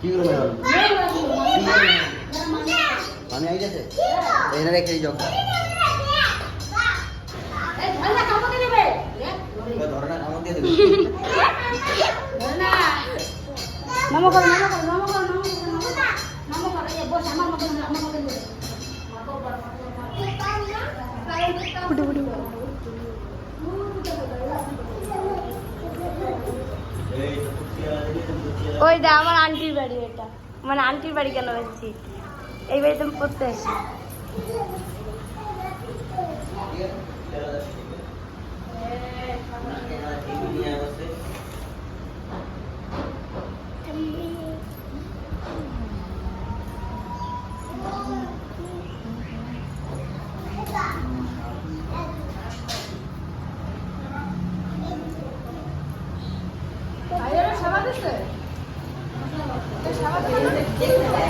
কি করবে আমি আই গেছে এনে রেখে দিই জগটা মামা করো মামা করো মামা করো মামা করো বস আমার মতো আমার মতো ফুটে ফুটে ওই দা, আমার আন্টির বাড়ি এটা। মানে আন্টির বাড়ি কেন এসেছি? এই বাড়িতে আমি পড়তে আসি। すいません。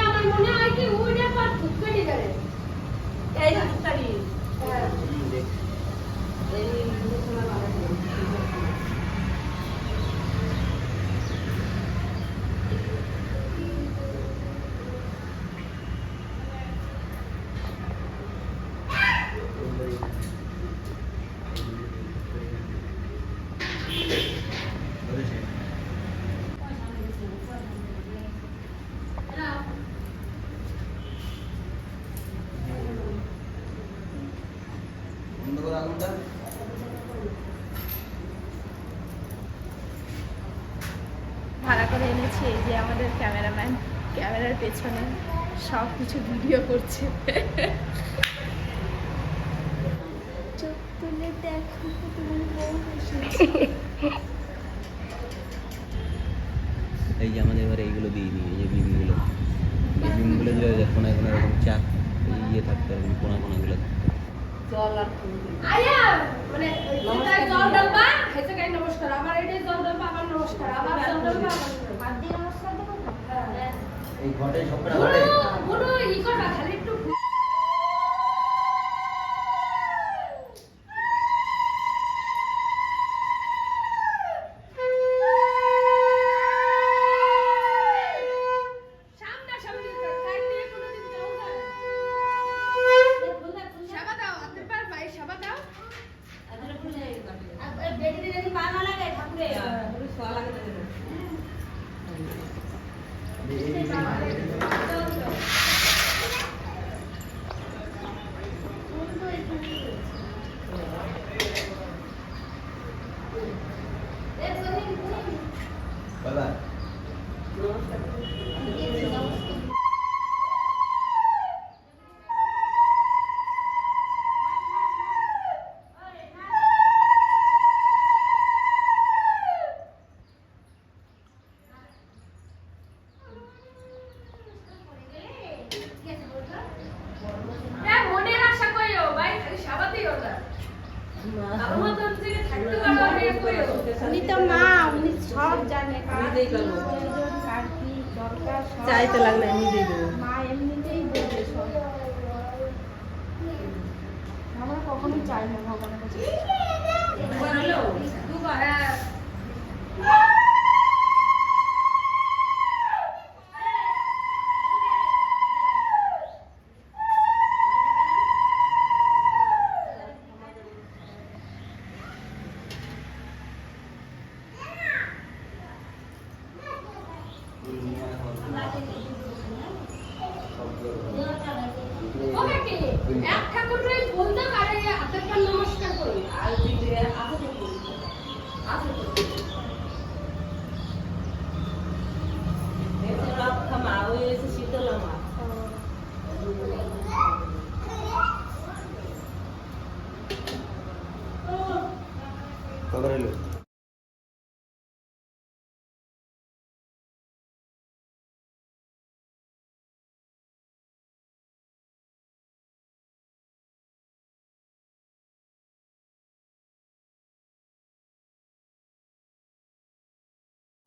আমার মনে হয় কি উড়ে পর ধুপকাঠি করে এই ধুপকাঠি হ্যাঁ বন্ধ ভাড়া করে এনেছি এই যে আমাদের ক্যামেরাম্যান। ক্যামেরার পেছনে সব কিছু ভিডিও করছে। চোখ তুলে দেখো। এই যে আমাদের এবারে এইগুলো দিয়ে দিই এই যে বিমগুলো এই বিমগুলো দিলে যে কোনায় কোনায় এরকম চাক ইয়ে থাকতে হবে কোনা কোনাগুলো। আয়া মানে এটা জল ডালবা হেসে গাই নমস্কার। আমার এটাই জল ডালবা আমার নমস্কার। আবার জল ডালবা আমার নমস্কার। হ্যাঁ। এই ঘটে সবটা ঘটে না লাগে উনি তো মা উনি সব জানে। নিজেই করব চাইতে লাগলে নিজেই দেবো। মা এমনিতেই দেবে সব। আমরা কখনো চাই না ভগবানের কাছে।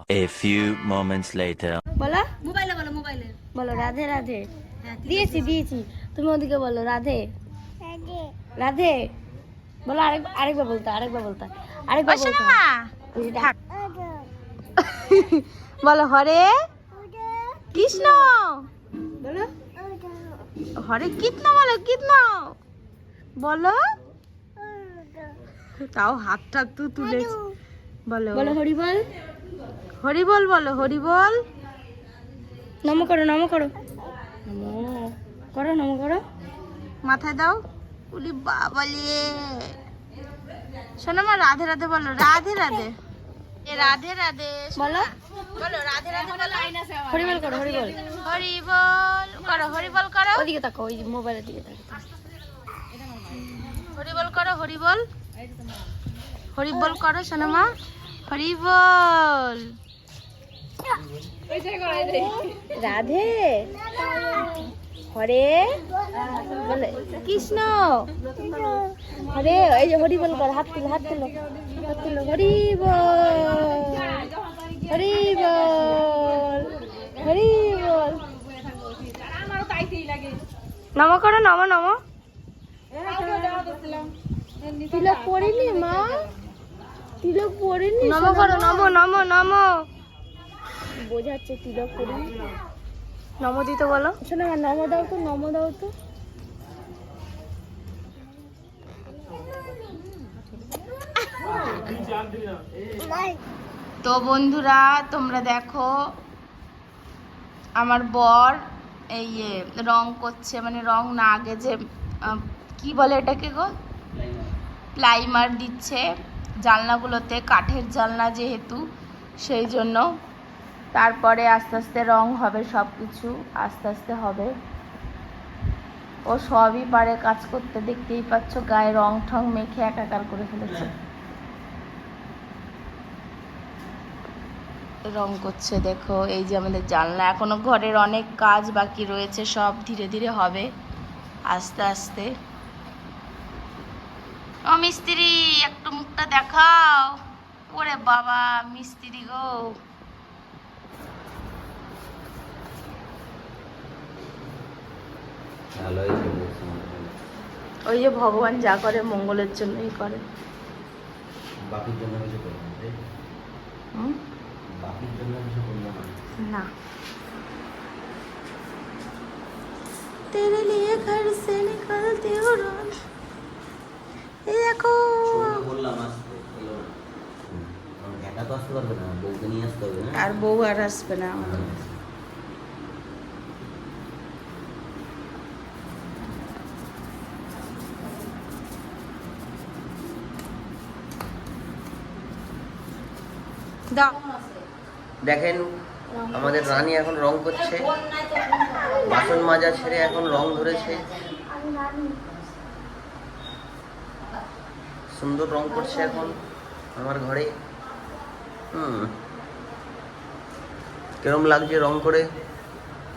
A few moments later. বলো। মোবাইলে বলো মোবাইলে। বলো রাধে রাধে। হ্যাঁ দিয়েছি দিয়েছি। তুমি ওদিকে বলো রাধে। রাধে। বলো আরেক আরেকবার বলতে আরেকবার বলতে। আরেকবার বলতে। ডাক। বলো হরে। কৃষ্ণ। বলো। হরে কৃষ্ণ বলো কৃষ্ণ। বলো। তাও হাতটা তো তুলেছি। বলো। বলো হরি বল হরি বল বলো হরি বল। নম করো নম করো। করো নম করো। মাথায় দাও। উলি বাবালে। শোনো মা রাধে রাধে বলো রাধে রাধে। এ রাধে রাধে বলো। বলো রাধে রাধে বলো। হরি বল করো হরি বল। হরি বল করো হরি বল করো। ওদিকে তাকো ওই মোবাইলের দিকে তাকো হরি বল করো হরি বল। হরি বল করো শোনো মা। হরি বল। রাধে। হরে। বলে কৃষ্ণ। হরে এই যে হরি বল কর হাত তুলো হাত তুলো হাত তুলো। হরি বল হরি বল হরি বল। নম করো নম নম। তিলক পড়িনি মা? তিলক পড়িনি নম করো নম নম নম। বোঝাচ্ছে তিলক পড়িনি নম দিতে বলো শোনো নম দাও তো নম দাও তো। তো বন্ধুরা তোমরা দেখো আমার বর এই রং করছে মানে রং না আগে যে কি বলে এটাকে গো? প্লাইমার দিচ্ছে জানলাগুলোতে কাঠের জানলা যেহেতু সেই জন্য তারপরে আস্তে আস্তে রং হবে সব কিছু আস্তে আস্তে হবে। ও সবই পারে কাজ করতে, দেখতেই পাচ্ছ গায়ে রং ঠং মেখে একাকার করে ফেলেছে। রং করছে, দেখো, এই যে আমাদের জানলা, এখনও ঘরের অনেক কাজ বাকি রয়েছে, সব ধীরে ধীরে হবে, আস্তে আস্তে। ও মিস্ত্রি, একটু মুখটা দেখাও। ওরে বাবা, মিস্ত্রি গো ভালো হয়েছে বলছি মনে হয়। ওই যে ভগবান যা করে মঙ্গলের জন্যই করে বাকির জন্য কিছু করলাম না, তাই তো? হুম? বাকির জন্য কিছু করলাম না। না तेरे लिए घर से निकलती हूँ रोज এই দেখো ছোটকে বললাম আসতে, এলো না। হুম, কারণ একা তো আসতে পারবে না বউকে নিয়ে আসতে হবে না আর বউ আর আসবে না আমাদের দেখেন আমাদের রানী এখন রং করছে। বাসন মাজা ছেড়ে এখন রং ধরেছে। সুন্দর রং করছে এখন আমার ঘরে। হুম। কিরম লাগছে রং করে?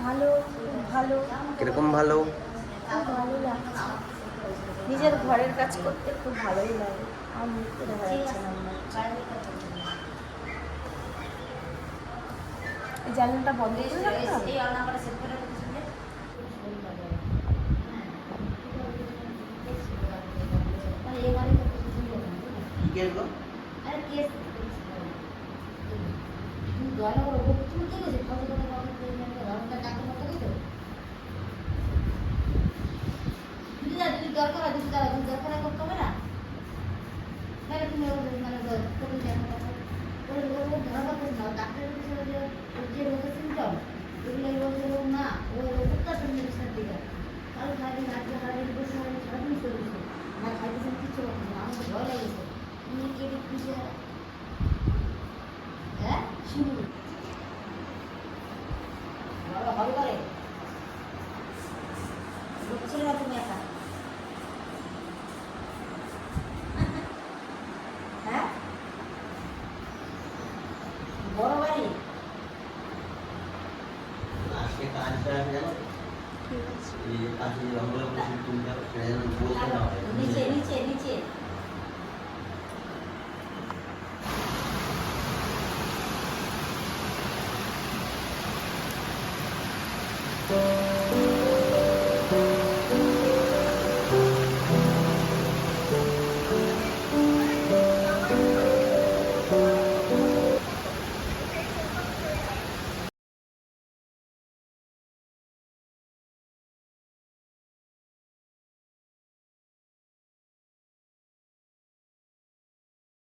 ভালো ভালো। কীরকম ভালো? ভালো লাগছে। নিজের ঘরের কাজ করতে খুব ভালোই লাগে। আমার মুখটা দেখা যাচ্ছে না এই জানলাটা বন্ধ করে রাখতে হবে? দরকার দরকার করতে হবে না? তুমি মানে কোনো জানা 울고 배워갖고 너 나를 키우려 우지로 쓴 점. 울고 울고 막 울고 똑같은 냄새. 啊，你有不是中间？你借，你借，你。